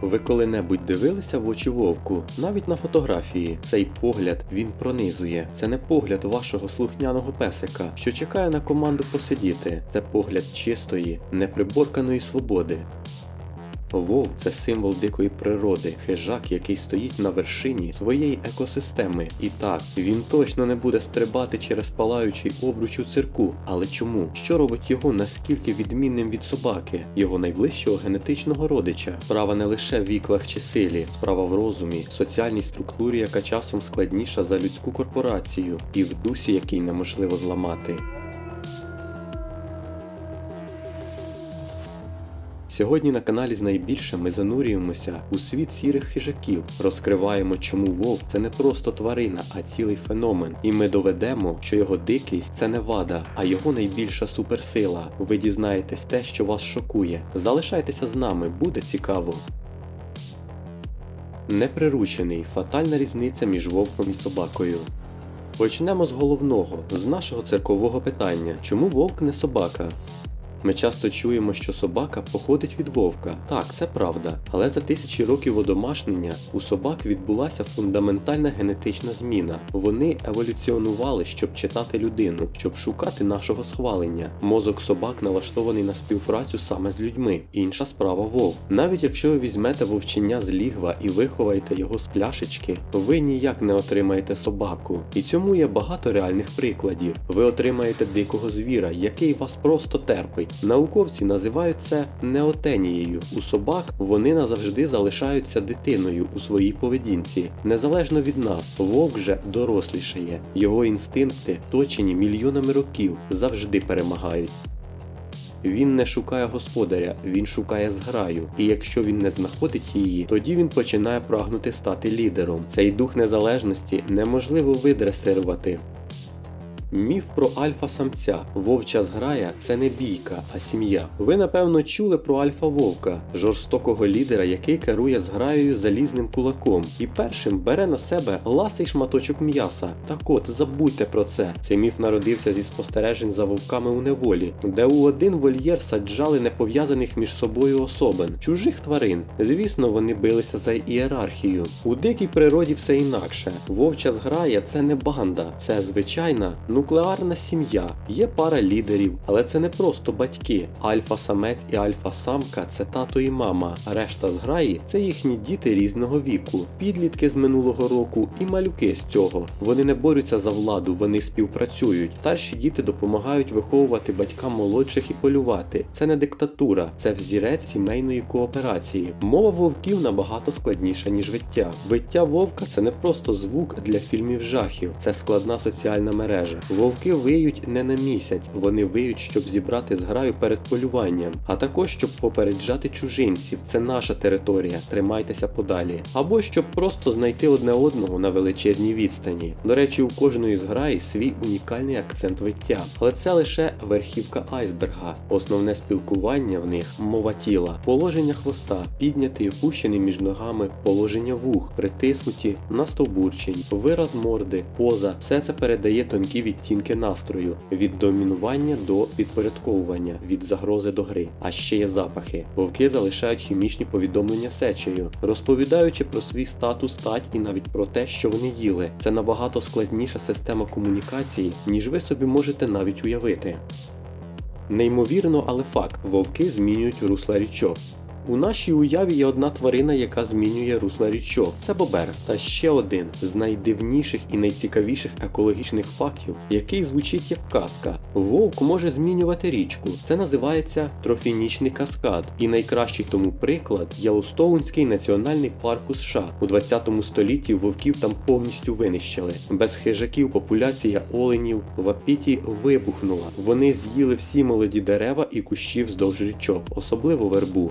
Ви коли-небудь дивилися в очі вовку? Навіть на фотографії. Цей погляд він пронизує. Це не погляд вашого слухняного песика, що чекає на команду посидіти. Це погляд чистої, неприборканої свободи. Вовк це символ дикої природи, хижак, який стоїть на вершині своєї екосистеми. І так, він точно не буде стрибати через палаючий обруч у цирку. Але чому? Що робить його наскільки відмінним від собаки, його найближчого генетичного родича? Справа не лише в віклах чи силі, справа в розумі, соціальній структурі, яка часом складніша за людську корпорацію, і в дусі, який неможливо зламати. Сьогодні на каналі з найбільше ми занурюємося у світ сірих хижаків, розкриваємо, чому вовк це не просто тварина, а цілий феномен. І ми доведемо, що його дикість це не вада, а його найбільша суперсила. Ви дізнаєтесь те, що вас шокує. Залишайтеся з нами, буде цікаво. Неприручений фатальна різниця між вовком і собакою. Почнемо з головного, з нашого церкового питання: чому вовк не собака? Ми часто чуємо, що собака походить від вовка. Так, це правда. Але за тисячі років одомашнення у собак відбулася фундаментальна генетична зміна. Вони еволюціонували, щоб читати людину, щоб шукати нашого схвалення. Мозок собак налаштований на співпрацю саме з людьми. Інша справа вовк. Навіть якщо ви візьмете вовчення з лігва і виховаєте його з пляшечки, ви ніяк не отримаєте собаку. І цьому є багато реальних прикладів. Ви отримаєте дикого звіра, який вас просто терпить. Науковці називають це неотенією. У собак вони назавжди залишаються дитиною у своїй поведінці. Незалежно від нас, вовк же дорослішає. Його інстинкти, точені мільйонами років, завжди перемагають. Він не шукає господаря, він шукає зграю, і якщо він не знаходить її, тоді він починає прагнути стати лідером. Цей дух незалежності неможливо видресирувати. Міф про альфа-самця. Вовча зграя це не бійка, а сім'я. Ви напевно чули про альфа-вовка, жорстокого лідера, який керує зграєю залізним кулаком, і першим бере на себе ласий шматочок м'яса. Так от, забудьте про це. Цей міф народився зі спостережень за вовками у неволі, де у один вольєр саджали непов'язаних між собою особин, чужих тварин. Звісно, вони билися за ієрархію. У дикій природі все інакше. Вовча зграя це не банда, це звичайна. Нуклеарна сім'я, є пара лідерів, але це не просто батьки. Альфа-самець і альфа-самка це тато і мама, решта зграї це їхні діти різного віку, підлітки з минулого року і малюки з цього. Вони не борються за владу, вони співпрацюють. Старші діти допомагають виховувати батькам молодших і полювати. Це не диктатура, це взірець сімейної кооперації. Мова вовків набагато складніша, ніж виття. Виття вовка це не просто звук для фільмів жахів, це складна соціальна мережа. Вовки виють не на місяць, вони виють, щоб зібрати зграю перед полюванням, а також щоб попереджати чужинців. Це наша територія, тримайтеся подалі. Або щоб просто знайти одне одного на величезній відстані. До речі, у кожної зграї свій унікальний акцент виття, але це лише верхівка айсберга. Основне спілкування в них мова тіла, положення хвоста, піднятий і опущений між ногами, положення вух, притиснуті, настовбурчень, вираз морди, поза. Все це передає тонкі відтінки настрою від домінування до підпорядковування, від загрози до гри. А ще є запахи. Вовки залишають хімічні повідомлення сечею, розповідаючи про свій статус стать і навіть про те, що вони їли. Це набагато складніша система комунікації, ніж ви собі можете навіть уявити. Неймовірно, але факт: вовки змінюють русла річок. У нашій уяві є одна тварина, яка змінює русла річок. Це бобер. Та ще один з найдивніших і найцікавіших екологічних фактів, який звучить як казка. Вовк може змінювати річку. Це називається трофінічний каскад. І найкращий тому приклад Єлостоунський національний парк у США. У 20 столітті вовків там повністю винищили. Без хижаків популяція оленів в апіті вибухнула. Вони з'їли всі молоді дерева і кущі вздовж річок, особливо вербу.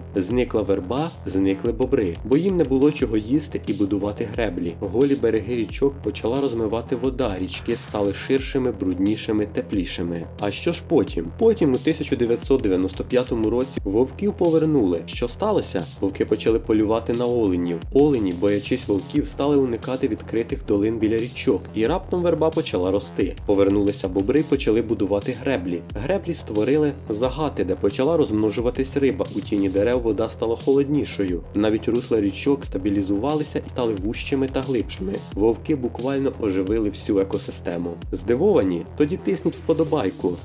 Зникла верба, зникли бобри, бо їм не було чого їсти і будувати греблі. Голі береги річок почала розмивати вода, річки стали ширшими, бруднішими, теплішими. А що ж потім? Потім, у 1995 році, вовків повернули. Що сталося? Вовки почали полювати на оленів. Олені, боячись вовків, стали уникати відкритих долин біля річок, і раптом верба почала рости. Повернулися бобри, почали будувати греблі. Греблі створили загати, де почала розмножуватись риба. У тіні дерев вода стала холоднішою. Навіть русла річок стабілізувалися і стали вужчими та глибшими. Вовки буквально оживили всю екосистему. Здивовані? Тоді тисніть вподобайку.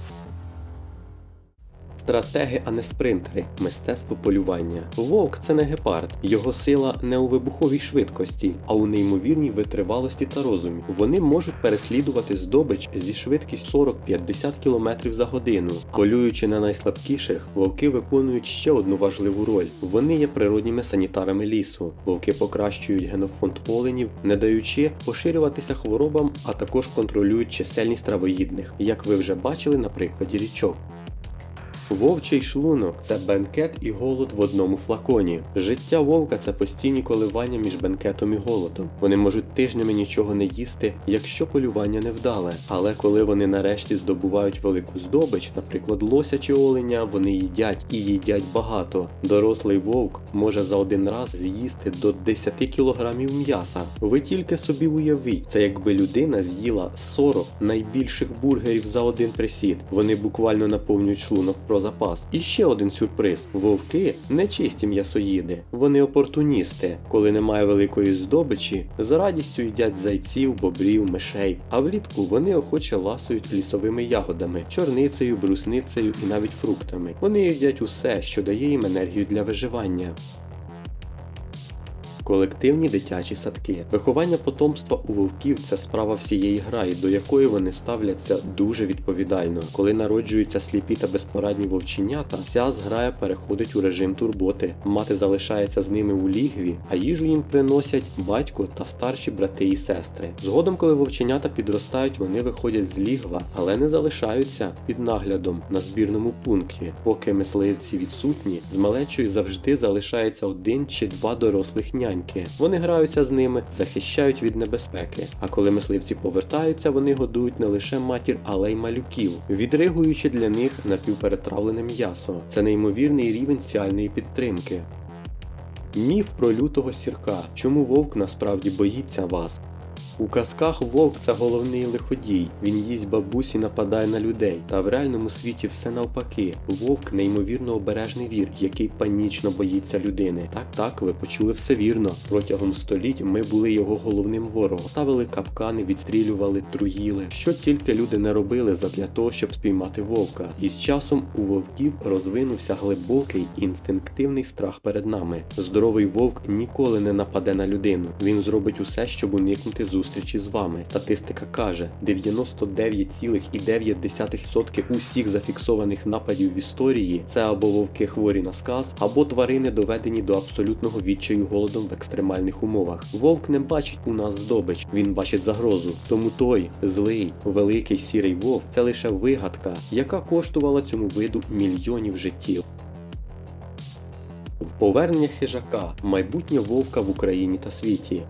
Стратеги, а не спринтери, мистецтво полювання. Вовк це не гепард. Його сила не у вибуховій швидкості, а у неймовірній витривалості та розумі. Вони можуть переслідувати здобич зі швидкістю 40-50 км за годину. Полюючи на найслабкіших, вовки виконують ще одну важливу роль. Вони є природніми санітарами лісу. Вовки покращують генофонд оленів, не даючи поширюватися хворобам, а також контролюють чисельність травоїдних, як ви вже бачили на прикладі річок. Вовчий шлунок це бенкет і голод в одному флаконі. Життя вовка це постійні коливання між бенкетом і голодом. Вони можуть тижнями нічого не їсти, якщо полювання невдале. Але коли вони нарешті здобувають велику здобич, наприклад, лося чи оленя, вони їдять і їдять багато. Дорослий вовк може за один раз з'їсти до 10 кілограмів м'яса. Ви тільки собі уявіть, це якби людина з'їла 40 найбільших бургерів за один присід. Вони буквально наповнюють шлунок про запас. І ще один сюрприз: вовки не чисті м'ясоїди, вони опортуністи. Коли немає великої здобичі, з радістю їдять зайців, бобрів, мишей. А влітку вони охоче ласують лісовими ягодами, чорницею, брусницею і навіть фруктами. Вони їдять усе, що дає їм енергію для виживання. Колективні дитячі садки. Виховання потомства у вовків це справа всієї граї, до якої вони ставляться дуже відповідально. Коли народжуються сліпі та безпорадні вовченята, вся зграя переходить у режим турботи. Мати залишається з ними у лігві, а їжу їм приносять батько та старші брати і сестри. Згодом, коли вовченята підростають, вони виходять з лігва, але не залишаються під наглядом на збірному пункті. Поки мисливці відсутні, з малечою завжди залишається один чи два дорослих няньки. Вони граються з ними, захищають від небезпеки. А коли мисливці повертаються, вони годують не лише матір, але й малюків, відригуючи для них напівперетравлене м'ясо. Це неймовірний рівень соціальної підтримки. Міф про лютого сірка. Чому вовк насправді боїться вас? У казках вовк це головний лиходій. Він їсть бабусі, нападає на людей. Та в реальному світі все навпаки. Вовк неймовірно обережний вір, який панічно боїться людини. Так, так, ви почули все вірно. Протягом століть ми були його головним ворогом. Ставили капкани, відстрілювали, труїли. Що тільки люди не робили задля того, щоб спіймати вовка. І з часом у вовків розвинувся глибокий інстинктивний страх перед нами. Здоровий вовк ніколи не нападе на людину. Він зробить усе, щоб уникнути зустрічі з вами. Статистика каже, 99,9% усіх зафіксованих нападів в історії це або вовки хворі на сказ, або тварини доведені до абсолютного відчаю голодом в екстремальних умовах. Вовк не бачить у нас здобич, він бачить загрозу. Тому той злий, великий сірий вовк це лише вигадка, яка коштувала цьому виду мільйонів життів. Повернення хижака, майбутнє вовка в Україні та світі.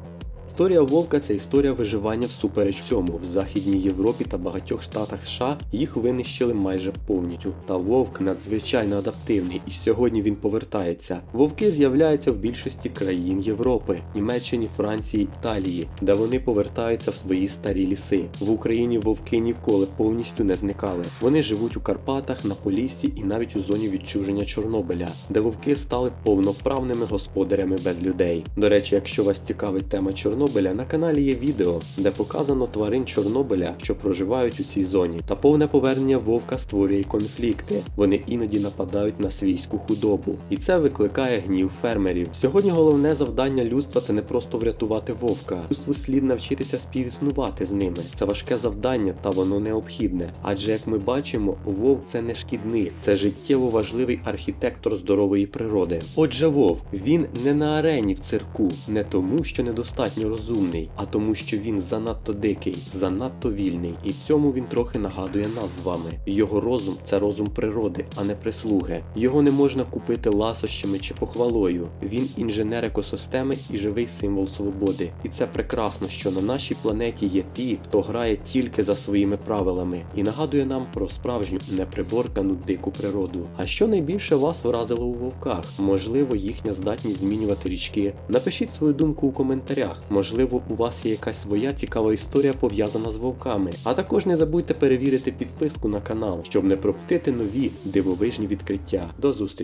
Історія вовка це історія виживання всупереч всьому. В Західній Європі та багатьох штатах США їх винищили майже повністю. Та вовк надзвичайно адаптивний, і сьогодні він повертається. Вовки з'являються в більшості країн Європи, Німеччині, Франції, Італії, де вони повертаються в свої старі ліси. В Україні вовки ніколи повністю не зникали. Вони живуть у Карпатах, на Поліссі і навіть у зоні відчуження Чорнобиля, де вовки стали повноправними господарями без людей. До речі, якщо вас цікавить тема Чорнобиля, на каналі є відео, де показано тварин Чорнобиля, що проживають у цій зоні. Та повне повернення вовка створює конфлікти. Вони іноді нападають на свійську худобу, і це викликає гнів фермерів. Сьогодні головне завдання людства це не просто врятувати вовка. Людству слід навчитися співіснувати з ними. Це важке завдання, та воно необхідне. Адже як ми бачимо, вовк це не шкідник, це життєво важливий архітектор здорової природи. Отже, вовк він не на арені в цирку, не тому, що недостатньо розумний, а тому, що він занадто дикий, занадто вільний, і в цьому він трохи нагадує нас з вами. Його розум це розум природи, а не прислуги. Його не можна купити ласощами чи похвалою. Він інженер екосистеми і живий символ свободи. І це прекрасно, що на нашій планеті є ті, хто грає тільки за своїми правилами, і нагадує нам про справжню неприборкану дику природу. А що найбільше вас вразило у вовках? Можливо, їхня здатність змінювати річки. Напишіть свою думку у коментарях. Можливо, у вас є якась своя цікава історія пов'язана з вовками. А також не забудьте перевірити підписку на канал, щоб не пропустити нові дивовижні відкриття. До зустрічі!